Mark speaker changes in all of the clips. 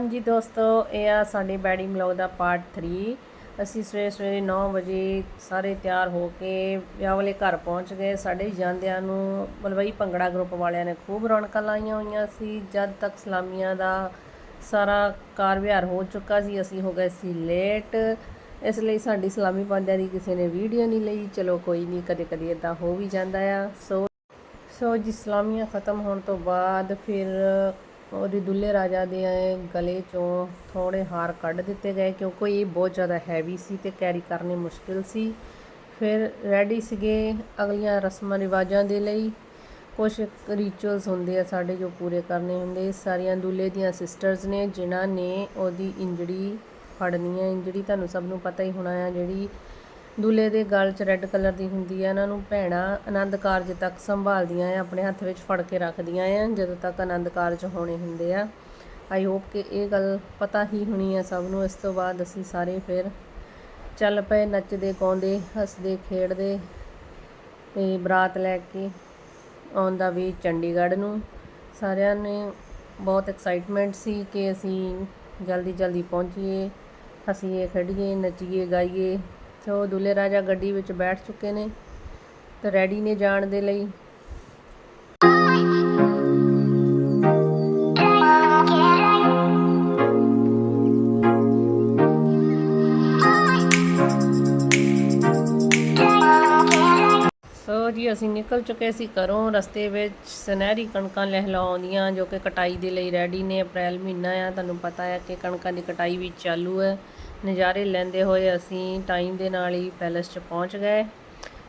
Speaker 1: ਹਾਂਜੀ ਦੋਸਤੋ, ਇਹ ਆ ਸਾਡੀ ਬੈਡਿੰਗ ਵਲੌਗ ਦਾ ਪਾਰਟ 3 ਅਸੀਂ ਸਵੇਰੇ ਸਵੇਰੇ 9 ਵਜੇ ਸਾਰੇ ਤਿਆਰ ਹੋ ਕੇ ਵਿਆਹ ਵਾਲੇ ਘਰ ਪਹੁੰਚ ਗਏ। ਸਾਡੇ ਜਾਂਦਿਆਂ ਨੂੰ ਮਲਵਈ ਭੰਗੜਾ ਗਰੁੱਪ ਵਾਲਿਆਂ ਨੇ ਖੂਬ ਰੌਣਕਾਂ ਲਾਈਆਂ ਹੋਈਆਂ ਸੀ। ਜਦ ਤੱਕ ਸਲਾਮੀਆਂ ਦਾ ਸਾਰਾ ਕਾਰ ਵਿਹਾਰ ਹੋ ਚੁੱਕਾ ਸੀ, ਅਸੀਂ ਹੋ ਗਏ ਸੀ ਲੇਟ ਇਸ ਲਈ ਸਾਡੀ ਸਲਾਮੀ ਪਾਉਂਦਿਆਂ ਦੀ ਕਿਸੇ ਨੇ ਵੀਡੀਓ ਨਹੀਂ ਲਈ। ਚਲੋ ਕੋਈ ਨਹੀਂ ਕਦੇ ਕਦੇ ਇਦਾਂ ਹੋ ਵੀ ਜਾਂਦਾ ਆ। ਸੋ ਸੋ ਜੀ, ਸਲਾਮੀਆਂ ਖਤਮ ਹੋਣ ਤੋਂ ਬਾਅਦ ਫਿਰ ਉਹਦੇ ਦੁੱਲੇ ਰਾਜਾ ਦੇ ਗਲੇ ਚੋਂ ਥੋੜੇ ਹਾਰ ਕੱਢ ਦਿੱਤੇ ਗਏ ਕਿਉਂਕਿ ਇਹ ਬਹੁਤ ਜ਼ਿਆਦਾ ਹੈਵੀ ਸੀ ਤੇ ਕੈਰੀ ਕਰਨੇ ਮੁਸ਼ਕਿਲ ਸੀ। ਫਿਰ ਰੈਡੀ ਸੀਗੇ ਅਗਲੀਆਂ ਰਸਮਾਂ ਰਿਵਾਜਾਂ ਦੇ ਲਈ। ਕੁਝ ਰਿਚੁਅਲਸ ਹੁੰਦੇ ਆ ਸਾਡੇ ਜੋ ਪੂਰੇ ਕਰਨੇ ਹੁੰਦੇ। ਸਾਰੀਆਂ ਦੁੱਲੇ ਦੀਆਂ ਸਿਸਟਰਸ ਨੇ ਜਿਨ੍ਹਾਂ ਨੇ ਉਹਦੀ ਇੰਜੜੀ ਫੜਨੀ ਹੈ ਇੰਜੜੀ ਤੁਹਾਨੂੰ ਸਭ ਨੂੰ ਪਤਾ ਹੀ ਹੋਣਾ ਆ ਜਿਹੜੀ ਦੁੱਲੇ ਦੇ ਗਲ 'ਚ ਰੈੱਡ ਕਲਰ ਦੀ ਹੁੰਦੀ ਹੈ ਇਹਨਾਂ ਨੂੰ ਭੈਣਾਂ ਆਨੰਦ ਕਾਰਜ ਤੱਕ ਸੰਭਾਲਦੀਆਂ ਆ, ਆਪਣੇ ਹੱਥ ਵਿੱਚ ਫੜ ਕੇ ਰੱਖਦੀਆਂ ਆ, ਜਦੋਂ ਤੱਕ ਆਨੰਦ ਕਾਰਜ ਹੋਣੇ ਹੁੰਦੇ ਆ। ਆਈ ਹੋਪ ਕਿ ਇਹ ਗੱਲ ਪਤਾ ਹੀ ਹੋਣੀ ਆ ਸਭ ਨੂੰ। ਇਸ ਤੋਂ ਬਾਅਦ ਅਸੀਂ ਸਾਰੇ ਫਿਰ ਚੱਲ ਪਏ, ਨੱਚਦੇ, ਗਾਉਂਦੇ, ਹੱਸਦੇ, ਖੇਡਦੇ। ਤੇ ਬਰਾਤ ਲੈ ਕੇ ਆਉਣ ਦਾ ਵੀ ਚੰਡੀਗੜ੍ਹ ਨੂੰ। ਸਾਰਿਆਂ ਨੇ ਬਹੁਤ ਐਕਸਾਈਟਮੈਂਟ ਸੀ ਕਿ ਅਸੀਂ ਜਲਦੀ ਜਲਦੀ ਪਹੁੰਚੀਏ, ਹੱਸੀਏ, ਖੇਡੀਏ, ਨੱਚੀਏ, ਗਾਈਏ। ਸੋ ਦੁੱਲੇ ਰਾਜਾ ਗੱਡੀ ਵਿੱਚ ਬੈਠ ਚੁੱਕੇ ਨੇ ਤੇ ਰੈਡੀ ਨੇ ਜਾਣ ਦੇ ਲਈ। ਸੋ ਜੀ, ਅਸੀਂ ਨਿਕਲ ਚੁੱਕੇ ਸੀ ਘਰੋਂ। ਰਸਤੇ ਵਿੱਚ ਸੁਨਹਿਰੀ ਕਣਕਾਂ ਲਹਿਲਾਉਂਦੀਆਂ, ਜੋ ਕਿ ਕਟਾਈ ਦੇ ਲਈ ਰੈਡੀ ਨੇ ਅਪ੍ਰੈਲ ਮਹੀਨਾ ਆ। ਤੁਹਾਨੂੰ ਪਤਾ ਹੈ ਕਿ ਕਣਕਾਂ ਦੀ ਕਟਾਈ ਵੀ ਚਾਲੂ ਹੈ। ਨਜ਼ਾਰੇ ਲੈਂਦੇ ਹੋਏ ਅਸੀਂ ਟਾਈਮ ਦੇ ਨਾਲ ਹੀ ਪੈਲਸ 'ਚ ਪਹੁੰਚ ਗਏ।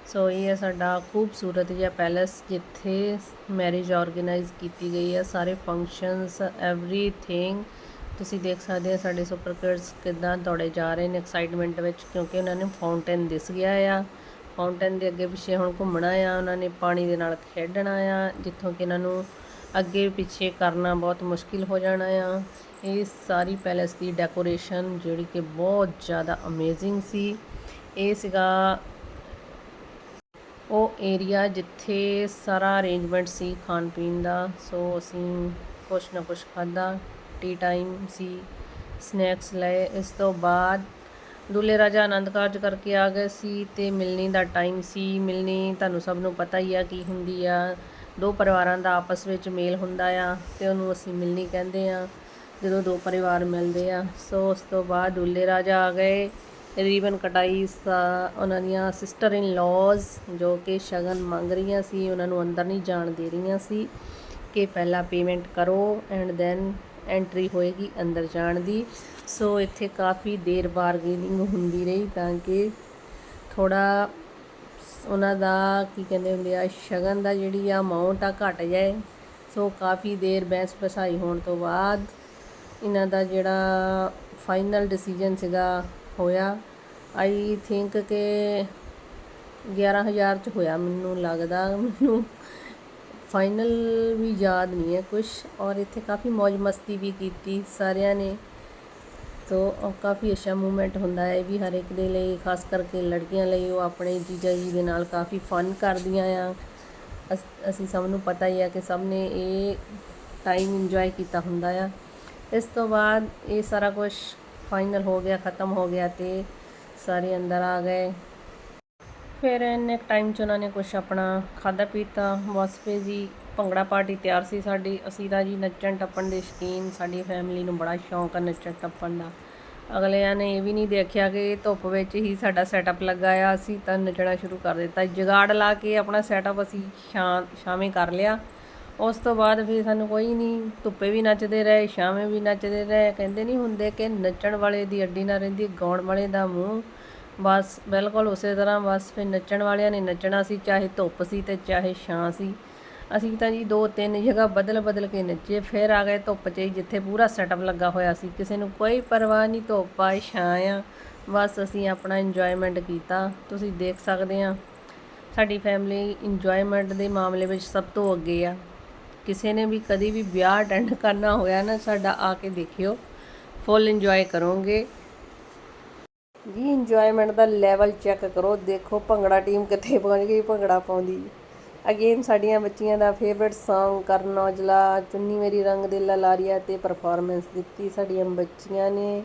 Speaker 1: ਸੋ ਇਹ ਹੈ ਸਾਡਾ ਖੂਬਸੂਰਤ ਜਿਹਾ ਪੈਲਸ ਜਿੱਥੇ ਮੈਰਿਜ ਆਰਗੇਨਾਈਜ਼ ਕੀਤੀ ਗਈ ਹੈ। ਸਾਰੇ ਫੰਕਸ਼ਨਸ ਐਵਰੀਥਿੰਗ ਤੁਸੀਂ ਦੇਖ ਸਕਦੇ ਹੋ ਸਾਡੇ ਸੁਪਰ ਕਿਡਸ ਕਿਦਾਂ ਦੌੜੇ ਜਾ ਰਹੇ ਨੇ ਐਕਸਾਈਟਮੈਂਟ ਵਿੱਚ ਕਿਉਂਕਿ ਉਹਨਾਂ ਨੇ ਫਾਊਂਟੇਨ ਦਿਸ ਗਿਆ ਆ। ਫਾਊਂਟੇਨ ਦੇ ਅੱਗੇ ਪਿੱਛੇ ਹੁਣ ਘੁੰਮਣਾ ਆ, ਉਹਨਾਂ ਨੇ ਪਾਣੀ ਦੇ ਨਾਲ ਖੇਡਣਾ ਆ, ਜਿੱਥੋਂ ਕਿ ਇਹਨਾਂ ਨੂੰ ਅੱਗੇ ਪਿੱਛੇ ਕਰਨਾ ਬਹੁਤ ਮੁਸ਼ਕਿਲ ਹੋ ਜਾਣਾ ਆ। ਇਹ ਸਾਰੀ ਪੈਲੇਸ ਦੀ ਡੈਕੋਰੇਸ਼ਨ ਜਿਹੜੀ ਕਿ ਬਹੁਤ ਜ਼ਿਆਦਾ ਅਮੇਜ਼ਿੰਗ ਸੀ। ਇਹ ਸੀਗਾ ਉਹ ਏਰੀਆ ਜਿੱਥੇ ਸਾਰਾ ਅਰੇਂਜਮੈਂਟ ਸੀ ਖਾਣ ਪੀਣ ਦਾ। ਸੋ ਅਸੀਂ ਕੁਛ ਨਾ ਕੁਛ ਖਾਧਾ ਟੀ ਟਾਈਮ ਸੀ ਸਨੈਕਸ ਲਏ। ਇਸ ਤੋਂ ਬਾਅਦ ਦੁੱਲੇ ਰਾਜਾ ਆਨੰਦ ਕਾਰਜ ਕਰਕੇ ਆ ਗਏ ਸੀ ਤੇ ਮਿਲਣੀ ਦਾ ਟਾਈਮ ਸੀ। ਮਿਲਣੀ ਤੁਹਾਨੂੰ ਸਭ ਨੂੰ ਪਤਾ ਹੀ ਆ ਕੀ ਹੁੰਦੀ ਆ। ਦੋ ਪਰਿਵਾਰਾਂ ਦਾ ਆਪਸ ਵਿੱਚ ਮੇਲ ਹੁੰਦਾ ਆ ਤੇ ਉਹਨੂੰ ਅਸੀਂ ਮਿਲਣੀ ਕਹਿੰਦੇ ਆ, ਜਦੋਂ ਦੋ ਪਰਿਵਾਰ ਮਿਲਦੇ ਆ। ਸੋ ਉਸ ਤੋਂ ਬਾਅਦ ਦੁੱਲੇ ਰਾਜਾ ਆ ਗਏ। ਰੀਬਨ ਕਟਾਈ ਉਹਨਾਂ ਦੀਆਂ ਸਿਸਟਰ ਇਨ ਲਾਜ਼ ਜੋ ਕਿ ਸ਼ਗਨ ਮੰਗ ਰਹੀਆਂ ਸੀ, ਉਹਨਾਂ ਨੂੰ ਅੰਦਰ ਨਹੀਂ ਜਾਣ ਦੇ ਰਹੀਆਂ ਸੀ ਕਿ ਪਹਿਲਾਂ ਪੇਮੈਂਟ ਕਰੋ ਐਂਡ ਦੈਨ ਐਂਟਰੀ ਹੋਏਗੀ ਅੰਦਰ ਜਾਣ ਦੀ। ਸੋ ਇੱਥੇ ਕਾਫੀ ਦੇਰ ਬਾਰਗੇਨਿੰਗ ਹੁੰਦੀ ਰਹੀ ਤਾਂ ਕਿ ਥੋੜਾ ਉਹਨਾਂ ਦਾ ਕੀ ਕਹਿੰਦੇ ਹੁੰਦੇ ਆ, ਸ਼ਗਨ ਦਾ ਜਿਹੜੀ ਆ ਅਮਾਉਂਟ ਆ ਘਟ ਜਾਏ। ਸੋ ਕਾਫੀ ਦੇਰ ਬਹਿਸ ਬਸਾਈ ਹੋਣ ਤੋਂ ਬਾਅਦ ਇਹਨਾਂ ਦਾ ਜਿਹੜਾ ਫਾਈਨਲ ਡਿਸੀਜਨ ਸੀਗਾ ਹੋਇਆ। ਆਈ ਥਿੰਕ ਕਿ 11000 ਚ ਹੋਇਆ ਮੈਨੂੰ ਲੱਗਦਾ। ਮੈਨੂੰ ਫਾਈਨਲ ਵੀ ਯਾਦ ਨਹੀਂ ਹੈ ਕੁਝ ਔਰ ਇੱਥੇ ਕਾਫੀ ਮौज ਮਸਤੀ ਵੀ ਕੀਤੀ ਸਾਰਿਆਂ ਨੇ। ਸੋ ਕਾਫੀ ਅੱਛਾ ਮੂਵਮੈਂਟ ਹੁੰਦਾ ਹੈ ਇਹ ਵੀ ਹਰ ਇੱਕ ਦੇ ਲਈ, ਖਾਸ ਕਰਕੇ ਲੜਕੀਆਂ ਲਈ ਉਹ ਆਪਣੇ ਜੀਜਾ ਜੀ ਦੇ ਨਾਲ ਕਾਫੀ ਫਨ ਕਰਦੀਆਂ ਆ। ਅਸ- ਅਸੀਂ ਸਭ ਨੂੰ ਪਤਾ ਹੀ ਆ ਕਿ ਸਭ ਨੇ ਇਹ ਟਾਈਮ ਇੰਜੋਏ ਕੀਤਾ ਹੁੰਦਾ ਆ। ਇਸ ਤੋਂ ਬਾਅਦ ਇਹ ਸਾਰਾ ਕੁਝ ਫਾਈਨਲ ਹੋ ਗਿਆ, ਖਤਮ ਹੋ ਗਿਆ ਤੇ ਸਾਰੇ ਅੰਦਰ ਆ ਗਏ। ਫਿਰ ਇੰਨੇ ਟਾਈਮ 'ਚ ਉਹਨਾਂ ਨੇ ਕੁਝ ਆਪਣਾ ਖਾਦਾ ਪੀਤਾ ਬਸ ਜੀ ਭੰਗੜਾ ਪਾਰਟੀ ਤਿਆਰ ਸੀ ਸਾਡੀ। ਅਸੀਂ ਤਾਂ ਜੀ ਨੱਚਣ ਟੱਪਣ ਦੇ ਸ਼ੌਕੀਨ, ਸਾਡੀ ਫੈਮਿਲੀ ਨੂੰ ਬੜਾ ਸ਼ੌਂਕ ਆ ਨੱਚਣ ਟੱਪਣ ਦਾ। ਅਗਲਿਆਂ ਨੇ ਇਹ ਵੀ ਨਹੀਂ ਦੇਖਿਆ ਕਿ ਧੁੱਪ ਵਿੱਚ ਹੀ ਸਾਡਾ ਸੈਟਅਪ ਲੱਗਾ ਆ। ਅਸੀਂ ਤਾਂ ਨੱਚਣਾ ਸ਼ੁਰੂ ਕਰ ਦਿੱਤਾ। ਜਗਾੜ ਲਾ ਕੇ ਆਪਣਾ ਸੈਟਅਪ ਅਸੀਂ ਸ਼ਾਮ ਸ਼ਾਮੇ ਕਰ ਲਿਆ। ਉਸ ਤੋਂ ਬਾਅਦ ਫਿਰ ਸਾਨੂੰ ਕੋਈ ਨਹੀਂ, ਧੁੱਪੇ ਵੀ ਨੱਚਦੇ ਰਹੇ ਸ਼ਾਮੇ ਵੀ ਨੱਚਦੇ ਰਹੇ। ਕਹਿੰਦੇ ਨਹੀਂ ਹੁੰਦੇ ਕਿ ਨੱਚਣ ਵਾਲੇ ਦੀ ਅੱਡੀ ਨਾ ਰਹਿੰਦੀ, ਗਾਉਣ ਵਾਲੇ ਦਾ ਮੂੰਹ। ਬਸ ਬਿਲਕੁਲ ਉਸੇ ਤਰ੍ਹਾਂ ਬਸ ਫਿਰ ਨੱਚਣ ਵਾਲਿਆਂ ਨੇ ਨੱਚਣਾ ਸੀ, ਚਾਹੇ ਧੁੱਪ ਸੀ ਤੇ ਚਾਹੇ ਛਾਂ ਸੀ। ਅਸੀਂ ਤਾਂ ਜੀ ਦੋ ਤਿੰਨ ਜਗ੍ਹਾ ਬਦਲ ਬਦਲ ਕੇ ਨੱਚੇ, ਫਿਰ ਆ ਗਏ ਧੁੱਪ 'ਚ ਜਿੱਥੇ ਪੂਰਾ ਸੈਟਅਪ ਲੱਗਾ ਹੋਇਆ ਸੀ। ਕਿਸੇ ਨੂੰ ਕੋਈ ਪਰਵਾਹ ਨਹੀਂ, ਧੁੱਪ ਆ ਛਾਂ ਆ, ਬਸ ਅਸੀਂ ਆਪਣਾ ਇੰਜੋਇਮੈਂਟ ਕੀਤਾ। ਤੁਸੀਂ ਦੇਖ ਸਕਦੇ ਆ, ਸਾਡੀ ਫੈਮਿਲੀ ਇੰਜੋਇਮੈਂਟ ਦੇ ਮਾਮਲੇ ਵਿੱਚ ਸਭ ਤੋਂ ਅੱਗੇ ਆ। ਕਿਸੇ ਨੇ ਵੀ ਕਦੀ ਵੀ ਵਿਆਹ ਅਟੈਂਡ ਕਰਨਾ ਹੋਇਆ ਨਾ, ਸਾਡਾ ਆ ਕੇ ਦੇਖਿਓ। ਫੁੱਲ ਇੰਜੋਏ ਕਰੋਗੇ। ਜੀ ਇੰਜੋਇਮੈਂਟ ਦਾ ਲੈਵਲ ਚੈੱਕ ਕਰੋ। ਦੇਖੋ ਭੰਗੜਾ ਟੀਮ ਕਿੱਥੇ ਪਹੁੰਚ ਗਈ, ਭੰਗੜਾ ਪਾਉਂਦੀ। ਅਗੇਨ ਸਾਡੀਆਂ ਬੱਚੀਆਂ ਦਾ ਫੇਵਰਿਟ Song ਕਰਨ ਔਜਲਾ, ਚੁੰਨੀ ਮੇਰੀ ਰੰਗ ਦੇ ਲਾਰੀਆ ਤੇ ਪਰਫਾਰਮੈਂਸ ਦਿੱਤੀ ਸਾਡੀਆਂ ਬੱਚੀਆਂ ਨੇ,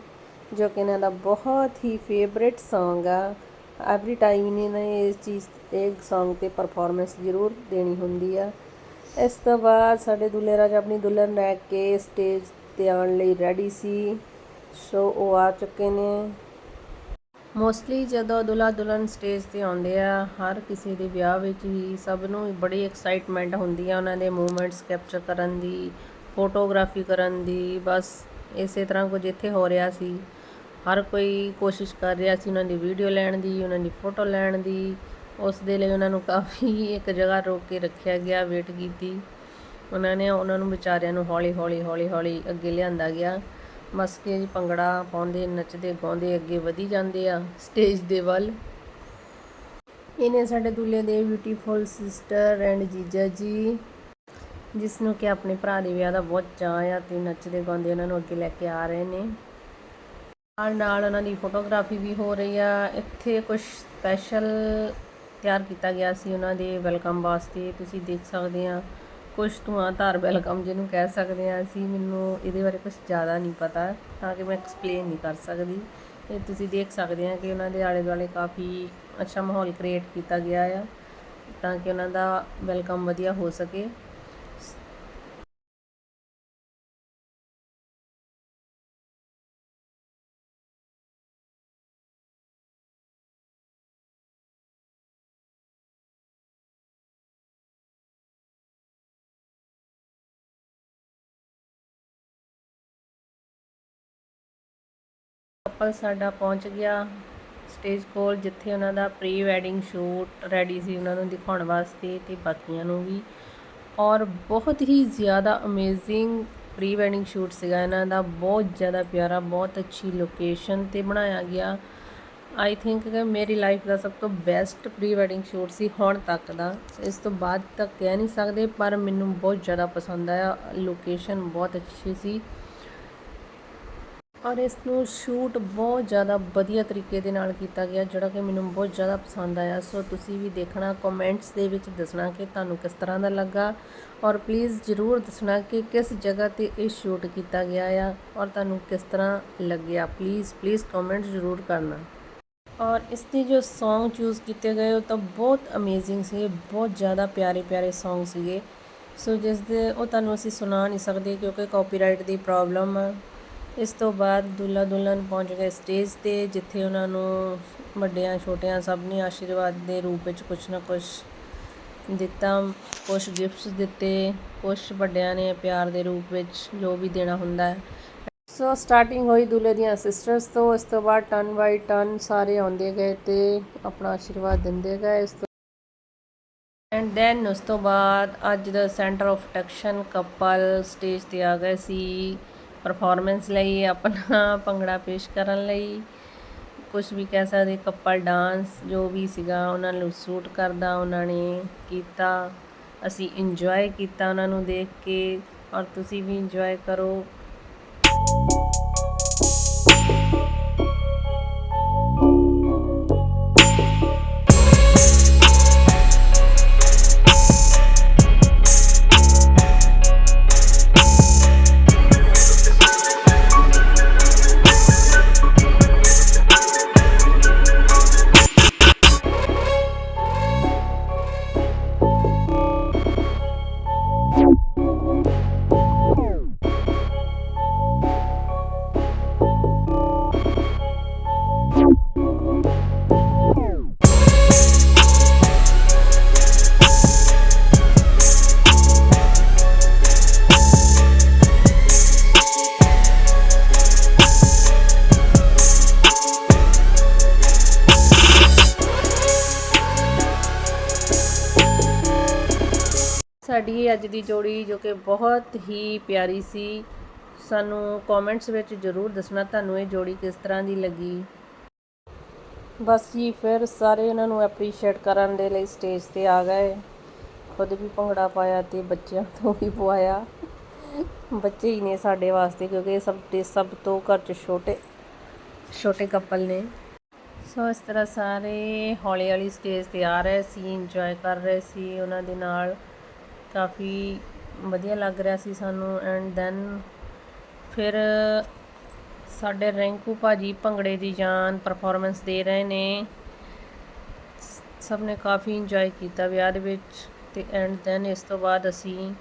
Speaker 1: ਜੋ ਕਿ ਇਹਨਾਂ ਦਾ ਬਹੁਤ ਹੀ ਫੇਵਰਿਟ Song ਆ। ਐਵਰੀ ਟਾਈਮ ਇਹਨਾਂ ਨੇ ਇਸ ਚੀਜ਼, ਇਹ Song ਤੇ ਪਰਫਾਰਮੈਂਸ ਜ਼ਰੂਰ ਦੇਣੀ ਹੁੰਦੀ ਆ। ਇਸ ਤੋਂ ਬਾਅਦ ਸਾਡੇ ਦੁੱਲੇ ਰਾਜ ਆਪਣੀ ਦੁਲਹਨ ਲੈ ਕੇ ਸਟੇਜ ਤੇ ਆਉਣ ਲਈ ਰੈਡੀ ਸੀ। ਸੋ ਉਹ ਆ ਚੁੱਕੇ ਨੇ। ਮੋਸਟਲੀ ਜਦੋਂ ਦੁल्हा ਦੁਲਹਨ ਸਟੇਜ ਤੇ ਆਉਂਦੇ ਆ, ਹਰ ਕਿਸੇ ਦੇ ਵਿਆਹ ਵਿੱਚ ਹੀ ਸਭ ਨੂੰ ਬੜੀ ਐਕਸਾਈਟਮੈਂਟ ਹੁੰਦੀ ਆ ਉਹਨਾਂ ਦੇ ਮੂਵਮੈਂਟਸ ਕੈਪਚਰ ਕਰਨ ਦੀ ਫੋਟੋਗ੍ਰਾਫੀ ਕਰਨ ਦੀ, ਬਸ ਇਸੇ ਤਰ੍ਹਾਂ ਕੁਝ ਇੱਥੇ ਹੋ ਰਿਹਾ ਸੀ। ਹਰ ਕੋਈ ਕੋਸ਼ਿਸ਼ ਕਰ ਰਿਹਾ ਸੀ ਉਹਨਾਂ ਦੀ ਵੀਡੀਓ ਲੈਣ ਦੀ, ਉਹਨਾਂ ਦੀ ਫੋਟੋ ਲੈਣ ਦੀ। ਉਸ ਦੇ ਲਈ ਉਹਨਾਂ ਨੂੰ ਕਾਫੀ ਇੱਕ ਜਗ੍ਹਾ ਰੋਕ ਕੇ ਰੱਖਿਆ ਗਿਆ ਵੇਟ ਕੀਤੀ। ਉਹਨਾਂ ਨੇ, ਉਹਨਾਂ ਨੂੰ ਵਿਚਾਰਿਆਂ ਨੂੰ ਹੌਲੀ ਹੌਲੀ ਹੌਲੀ ਹੌਲੀ ਅੱਗੇ ਲਿਆਂਦਾ ਗਿਆ। ਮਸਕੇ ਭੰਗੜਾ ਪਾਉਂਦੇ, ਨੱਚਦੇ, ਗਾਉਂਦੇ, ਅੱਗੇ ਵਧੀ ਜਾਂਦੇ ਆ ਸਟੇਜ ਦੇ ਵੱਲ। ਇਹਨੇ ਸਾਡੇ ਦੁੱਲੇ ਦੇ ਬਿਊਟੀਫੁਲ ਸਿਸਟਰ ਐਂਡ ਜੀਜਾ ਜੀ ਜਿਸ ਨੂੰ ਕਿ ਆਪਣੇ ਭਰਾ ਦੇ ਵਿਆਹ ਦਾ ਬਹੁਤ ਚਾਅ ਆ ਤੇ ਨੱਚਦੇ, ਗਾਉਂਦੇ ਉਹਨਾਂ ਨੂੰ ਅੱਗੇ ਲੈ ਕੇ ਆ ਰਹੇ ਨੇ। ਨਾਲ ਨਾਲ ਉਹਨਾਂ ਦੀ ਫੋਟੋਗ੍ਰਾਫੀ ਵੀ ਹੋ ਰਹੀ ਆ। ਇੱਥੇ ਕੁਝ ਸਪੈਸ਼ਲ ਤਿਆਰ ਕੀਤਾ ਗਿਆ ਸੀ ਉਹਨਾਂ ਦੇ ਵੈਲਕਮ ਵਾਸਤੇ। ਤੁਸੀਂ ਦੇਖ ਸਕਦੇ ਆ ਕੁਝ ਧੂਆਂਧਾਰ ਵੈਲਕਮ ਜਿਹਨੂੰ ਕਹਿ ਸਕਦੇ ਆ, ਅਸੀਂ ਮੈਨੂੰ ਇਹਦੇ ਬਾਰੇ ਕੁਝ ਜ਼ਿਆਦਾ ਨਹੀਂ ਪਤਾ, ਤਾਂ ਕਿ ਮੈਂ ਐਕਸਪਲੇਨ ਨਹੀਂ ਕਰ ਸਕਦੀ। ਇਹ ਤੁਸੀਂ ਦੇਖ ਸਕਦੇ ਆ ਕਿ ਉਹਨਾਂ ਦੇ ਆਲੇ ਦੁਆਲੇ ਕਾਫੀ ਅੱਛਾ ਮਾਹੌਲ ਕ੍ਰੀਏਟ ਕੀਤਾ ਗਿਆ ਆ, ਤਾਂ ਕਿ ਉਹਨਾਂ ਦਾ ਵੈਲਕਮ ਵਧੀਆ ਹੋ ਸਕੇ। ਕਪਲ ਸਾਡਾ ਪਹੁੰਚ ਗਿਆ। ਸਟੇਜ ਕੋਲ ਜਿੱਥੇ ਉਹਨਾਂ ਦਾ ਪ੍ਰੀ ਵੈਡਿੰਗ ਸ਼ੂਟ ਰੈਡੀ ਸੀ ਉਹਨਾਂ ਨੂੰ ਦਿਖਾਉਣ ਵਾਸਤੇ ਤੇ ਬਾਕੀਆਂ ਨੂੰ ਵੀ। ਔਰ ਬਹੁਤ ਹੀ ਜ਼ਿਆਦਾ ਅਮੇਜ਼ਿੰਗ ਪ੍ਰੀ ਵੈਡਿੰਗ ਸ਼ੂਟ ਸੀਗਾ ਇਹਨਾਂ ਦਾ। ਬਹੁਤ ਜ਼ਿਆਦਾ ਪਿਆਰਾ, ਬਹੁਤ ਅੱਛੀ ਲੋਕੇਸ਼ਨ ਤੇ ਬਣਾਇਆ ਗਿਆ। ਆਈ ਥਿੰਕ ਕਿ ਮੇਰੀ ਲਾਈਫ ਦਾ ਸਭ ਤੋਂ ਬੈਸਟ ਪ੍ਰੀ ਵੈਡਿੰਗ ਸ਼ੂਟ ਸੀ ਹੁਣ ਤੱਕ ਦਾ। ਇਸ ਤੋਂ ਬਾਅਦ ਤੱਕ ਕਹਿ ਨਹੀਂ ਸਕਦੇ, ਪਰ ਮੈਨੂੰ ਬਹੁਤ ਜ਼ਿਆਦਾ ਪਸੰਦ ਆਇਆ। ਲੋਕੇਸ਼ਨ ਬਹੁਤ ਅੱਛੀ ਸੀ। ਔਰ ਇਸ ਨੂੰ ਸ਼ੂਟ ਬਹੁਤ ਜ਼ਿਆਦਾ ਵਧੀਆ ਤਰੀਕੇ ਦੇ ਨਾਲ ਕੀਤਾ ਗਿਆ, ਜਿਹੜਾ ਕਿ ਮੈਨੂੰ ਬਹੁਤ ਜ਼ਿਆਦਾ ਪਸੰਦ ਆਇਆ। ਸੋ ਤੁਸੀਂ ਵੀ ਦੇਖਣਾ ਕਮੈਂਟਸ ਦੇ ਵਿੱਚ ਦੱਸਣਾ ਕਿ ਤੁਹਾਨੂੰ ਕਿਸ ਤਰ੍ਹਾਂ ਦਾ ਲੱਗਾ। ਔਰ ਪਲੀਜ਼ ਜਰੂਰ ਦੱਸਣਾ ਕਿ ਕਿਸ ਜਗ੍ਹਾ ਤੇ ਇਹ ਸ਼ੂਟ ਕੀਤਾ ਗਿਆ ਆ ਔਰ ਤੁਹਾਨੂੰ ਕਿਸ ਤਰ੍ਹਾਂ ਲੱਗਿਆ। ਪਲੀਜ਼ ਪਲੀਜ਼ ਕਮੈਂਟ ਜ਼ਰੂਰ ਕਰਨਾ। ਔਰ ਇਸ ਦੇ ਜੋ Song ਚੂਜ਼ ਕੀਤੇ ਗਏ, ਉਹ ਤਾਂ ਬਹੁਤ ਅਮੇਜ਼ਿੰਗ ਸੀ। ਬਹੁਤ ਜ਼ਿਆਦਾ ਪਿਆਰੇ ਪਿਆਰੇ Song ਸੀਗੇ। ਸੋ ਜਿਸ ਦੇ ਉਹ ਤੁਹਾਨੂੰ ਅਸੀਂ ਸੁਣਾ ਨਹੀਂ ਸਕਦੇ ਕਿਉਂਕਿ ਕਾਪੀਰਾਈਟ ਦੀ ਪ੍ਰੋਬਲਮ ਆ। ਇਸ ਤੋਂ ਬਾਅਦ ਦੁੱਲਾ ਦੁਲਹਨ ਪਹੁੰਚ ਗਏ ਸਟੇਜ ਤੇ, ਜਿੱਥੇ ਉਹਨਾਂ ਨੂੰ ਵੱਡਿਆਂ, ਛੋਟਿਆਂ ਸਭ ਨੇ ਆਸ਼ੀਰਵਾਦ ਦੇ ਰੂਪ ਵਿੱਚ ਕੁਝ ਨਾ ਕੁਝ ਦਿੱਤਾ ਕੁਝ ਗਿਫਟਸ ਦਿੱਤੇ ਕੁਝ ਵੱਡਿਆਂ ਨੇ ਪਿਆਰ ਦੇ ਰੂਪ ਵਿੱਚ ਜੋ ਵੀ ਦੇਣਾ ਹੁੰਦਾ ਹੈ। ਸੋ ਸਟਾਰਟਿੰਗ ਹੋਈ ਦੁੱਲੇ ਦੀਆਂ ਸਿਸਟਰਸ ਤੋਂ, ਇਸ ਤੋਂ ਬਾਅਦ ਟਨ ਬਾਈ ਟਨ ਸਾਰੇ ਆਉਂਦੇ ਗਏ ਤੇ ਆਪਣਾ ਆਸ਼ੀਰਵਾਦ ਦਿੰਦੇ ਗਏ ਇਸ ਤੋਂ। ਐਂਡ ਦੈਨ ਉਸ ਤੋਂ ਬਾਅਦ ਅੱਜ ਦਾ centre of attraction couple stage ਤੇ ਆ ਗਏ ਸੀ। ਪਰਫਾਰਮੈਂਸ ਲਈ, ਆਪਣਾ ਭੰਗੜਾ ਪੇਸ਼ ਕਰਨ ਲਈ। ਕੁਝ ਵੀ ਕਹਿ ਸਕਦੇ, ਕਪਲ ਡਾਂਸ ਜੋ ਵੀ ਸੀਗਾ, ਉਹਨਾਂ ਨੂੰ ਸੂਟ ਕਰਦਾ, ਉਹਨਾਂ ਨੇ ਕੀਤਾ। ਅਸੀਂ ਇੰਜੋਏ ਕੀਤਾ ਉਹਨਾਂ ਨੂੰ ਦੇਖ ਕੇ, ਔਰ ਤੁਸੀਂ ਵੀ ਇੰਜੋਏ ਕਰੋ। ਸਾਡੀ ਅੱਜ ਦੀ ਜੋੜੀ ਜੋ ਕਿ ਬਹੁਤ ਹੀ ਪਿਆਰੀ ਸੀ। ਸਾਨੂੰ ਕਮੈਂਟਸ ਵਿੱਚ ਜਰੂਰ ਦੱਸਣਾ ਤੁਹਾਨੂੰ ਇਹ ਜੋੜੀ ਕਿਸ ਤਰ੍ਹਾਂ ਦੀ ਲੱਗੀ। ਬਸ ਜੀ, ਫਿਰ ਸਾਰੇ ਉਹਨਾਂ ਨੂੰ ਐਪਰੀਸ਼ੀਏਟ ਕਰਨ ਦੇ ਲਈ ਸਟੇਜ ਤੇ ਆ ਗਏ। ਖੁਦ ਵੀ ਭੰਗੜਾ ਪਾਇਆ ਤੇ ਬੱਚਿਆਂ ਤੋਂ ਵੀ ਪਵਾਇਆ। ਬੱਚੇ ਹੀ ਨੇ ਸਾਡੇ ਵਾਸਤੇ ਕਿਉਂਕਿ ਇਹ ਸਭ ਦੇ ਸਭ ਤੋਂ ਘਰ 'ਚ ਛੋਟੇ ਛੋਟੇ ਕਪਲ ਨੇ। ਸੋ ਇਸ ਤਰ੍ਹਾਂ ਸਾਰੇ ਹੌਲੀ ਹੌਲੀ ਸਟੇਜ ਤੇ ਆ ਰਹੇ ਸੀ ਇੰਜੋਏ ਕਰ ਰਹੇ ਸੀ ਉਹਨਾਂ ਦੇ ਨਾਲ। ਕਾਫੀ ਵਧੀਆ ਲੱਗ ਰਿਹਾ ਸੀ ਸਾਨੂੰ ਐਂਡ ਦੈਨ ਫਿਰ ਸਾਡੇ ਰੈਂਕੂ ਭਾਜੀ ਭੰਗੜੇ ਦੀ ਜਾਨ ਪਰਫਾਰਮੈਂਸ ਦੇ ਰਹੇ ਨੇ। ਸਭ ਨੇ ਕਾਫੀ ਇੰਜੋਏ ਕੀਤਾ ਵਿਆਹ ਦੇ ਵਿੱਚ ਤੇ ਐਂਡ ਦੈਨ ਇਸ ਤੋਂ ਬਾਅਦ ਅਸੀਂ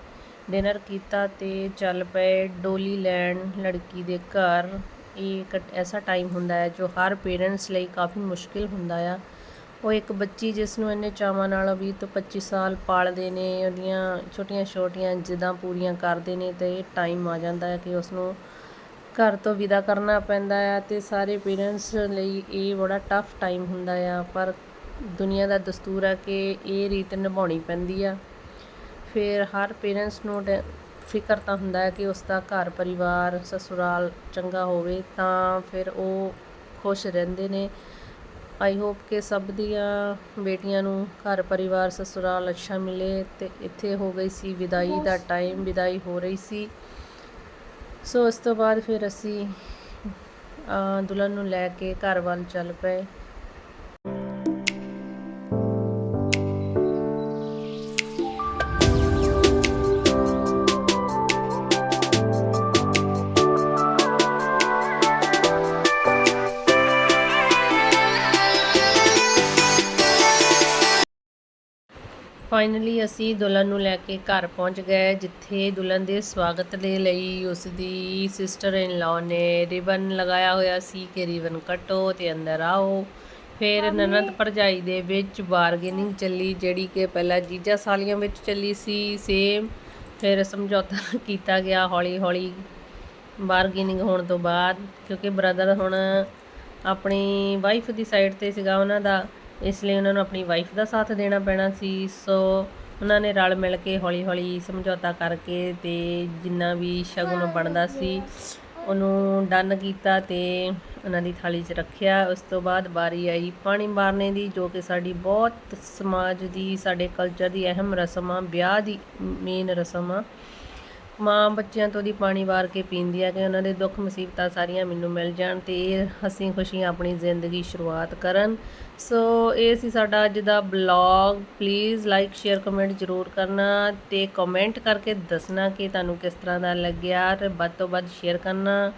Speaker 1: ਡਿਨਰ ਕੀਤਾ ਤੇ ਚੱਲ ਪਏ ਡੋਲੀ ਲੈਣ ਲੜਕੀ ਦੇ ਘਰ। ਇਹ ਇੱਕ ਐਸਾ ਟਾਈਮ ਹੁੰਦਾ ਹੈ ਜੋ ਹਰ ਪੇਰੈਂਟਸ ਲਈ ਕਾਫੀ ਮੁਸ਼ਕਿਲ ਹੁੰਦਾ ਆ। ਉਹ ਇੱਕ ਬੱਚੀ ਜਿਸ ਨੂੰ ਇੰਨੇ ਚਾਵਾਂ ਨਾਲ 20 ਤੋਂ 25 ਸਾਲ ਪਾਲਦੇ ਨੇ, ਉਹਦੀਆਂ ਛੋਟੀਆਂ ਛੋਟੀਆਂ ਜਿੱਦਾਂ ਪੂਰੀਆਂ ਕਰਦੇ ਨੇ ਤੇ ਇਹ ਟਾਈਮ ਆ ਜਾਂਦਾ ਹੈ ਕਿ ਉਸ ਨੂੰ ਘਰ ਤੋਂ ਵਿਦਾ ਕਰਨਾ ਪੈਂਦਾ ਆ ਤੇ ਸਾਰੇ ਪੇਰੈਂਟਸ ਲਈ ਇਹ ਬੜਾ ਟਫ ਟਾਈਮ ਹੁੰਦਾ ਆ, ਪਰ ਦੁਨੀਆ ਦਾ ਦਸਤੂਰ ਹੈ ਕਿ ਇਹ ਰੀਤ ਨਿਭਾਉਣੀ ਪੈਂਦੀ ਆ। ਫਿਰ ਹਰ ਪੇਰੈਂਟਸ ਨੂੰ ਡ- ਫਿਕਰ ਤਾਂ ਹੁੰਦਾ ਹੈ ਕਿ ਉਸ ਦਾ ਘਰ ਪਰਿਵਾਰ, ਸਸੁਰਾਲ ਚੰਗਾ ਹੋਵੇ ਤਾਂ ਫਿਰ ਉਹ ਖੁਸ਼ ਰਹਿੰਦੇ ਨੇ। ਆਈ ਹੋਪ ਕਿ ਸਭ ਦੀਆਂ ਬੇਟੀਆਂ ਨੂੰ ਘਰ ਪਰਿਵਾਰ ਸਸੁਰਾਲ ਅੱਛਾ ਮਿਲੇ ਤੇ ਇੱਥੇ ਹੋ ਗਈ ਸੀ ਵਿਦਾਈ ਦਾ ਟਾਈਮ ਵਿਦਾਈ ਹੋ ਰਹੀ ਸੀ। ਸੋ ਉਸ ਤੋਂ ਬਾਅਦ ਫਿਰ ਅਸੀਂ ਦੁਲਹਨ ਨੂੰ ਲੈ ਕੇ ਘਰ ਵੱਲ ਚੱਲ ਪਏ। ਫਾਈਨਲੀ ਅਸੀਂ ਦੁਲਹਨ ਨੂੰ ਲੈ ਕੇ ਘਰ ਪਹੁੰਚ ਗਏ ਜਿੱਥੇ ਦੁਲਹਨ ਦੇ ਸਵਾਗਤ ਦੇ ਲਈ ਉਸ ਦੀ ਸਿਸਟਰ ਇਨ ਲਾਅ ਨੇ ਰਿਬਨ ਲਗਾਇਆ ਹੋਇਆ ਸੀ ਕਿ ਰਿਬਨ ਕੱਟੋ ਤੇ ਅੰਦਰ ਆਓ। ਫਿਰ ਨਨਦ ਭਰਜਾਈ ਦੇ ਵਿੱਚ ਬਾਰਗੇਨਿੰਗ ਚੱਲੀ ਜਿਹੜੀ ਕਿ ਪਹਿਲਾਂ ਜੀਜਾ ਸਾਲੀਆਂ ਵਿੱਚ ਚੱਲੀ ਸੀ ਸੇਮ ਫਿਰ ਸਮਝੌਤਾ ਕੀਤਾ ਗਿਆ ਹੌਲੀ ਹੌਲੀ ਬਾਰਗੇਨਿੰਗ ਹੋਣ ਤੋਂ ਬਾਅਦ ਕਿਉਂਕਿ ਬ੍ਰਦਰ ਹੁਣ ਆਪਣੀ ਵਾਈਫ ਦੀ ਸਾਈਡ ਤੇ ਸੀਗਾ ਉਹਨਾਂ ਦਾ। ਇਸ ਲਈ ਉਹਨਾਂ ਨੂੰ ਆਪਣੀ ਵਾਈਫ ਦਾ ਸਾਥ ਦੇਣਾ ਪੈਣਾ ਸੀ। ਸੋ ਉਹਨਾਂ ਨੇ ਰਲ ਮਿਲ ਕੇ ਹੌਲੀ ਹੌਲੀ ਸਮਝੌਤਾ ਕਰਕੇ ਤੇ ਜਿੰਨਾ ਵੀ ਸ਼ਗਨ ਬਣਦਾ ਸੀ, ਉਹਨੂੰ ਡਨ ਕੀਤਾ ਤੇ ਉਹਨਾਂ ਦੀ ਥਾਲੀ 'ਚ ਰੱਖਿਆ। ਉਸ ਤੋਂ ਬਾਅਦ ਵਾਰੀ ਆਈ ਪਾਣੀ ਮਾਰਨੇ ਦੀ, ਜੋ ਕਿ ਸਾਡੀ ਬਹੁਤ ਸਮਾਜ ਦੀ, ਸਾਡੇ ਕਲਚਰ ਦੀ ਅਹਿਮ ਰਸਮ ਆ ਵਿਆਹ ਦੀ ਮੇਨ ਰਸਮ। ਆ ਮਾਂ ਬੱਚਿਆਂ ਤੋਂ ਦੀ ਪਾਣੀ ਵਾਰ ਕੇ ਪੀਂਦੀ ਆ ਕਿ ਉਹਨਾਂ ਦੇ ਦੁੱਖ ਮੁਸੀਬਤਾਂ ਸਾਰੀਆਂ ਮੈਨੂੰ ਮਿਲ ਜਾਣ ਤੇ ਇਹ ਹਸੀ ਖੁਸ਼ੀ ਆਪਣੀ ਜ਼ਿੰਦਗੀ ਸ਼ੁਰੂਆਤ ਕਰਨ। ਸੋ ਇਹ ਸੀ ਸਾਡਾ ਅੱਜ ਦਾ blog. Please like share comment ਜ਼ਰੂਰ ਕਰਨਾ ਤੇ ਕਮੈਂਟ ਕਰਕੇ ਦੱਸਣਾ ਕਿ ਤੁਹਾਨੂੰ ਕਿਸ ਤਰ੍ਹਾਂ ਦਾ ਲੱਗਿਆ ਤੇ ਵੱਧ ਤੋਂ ਵੱਧ ਸ਼ੇਅਰ ਕਰਨਾ।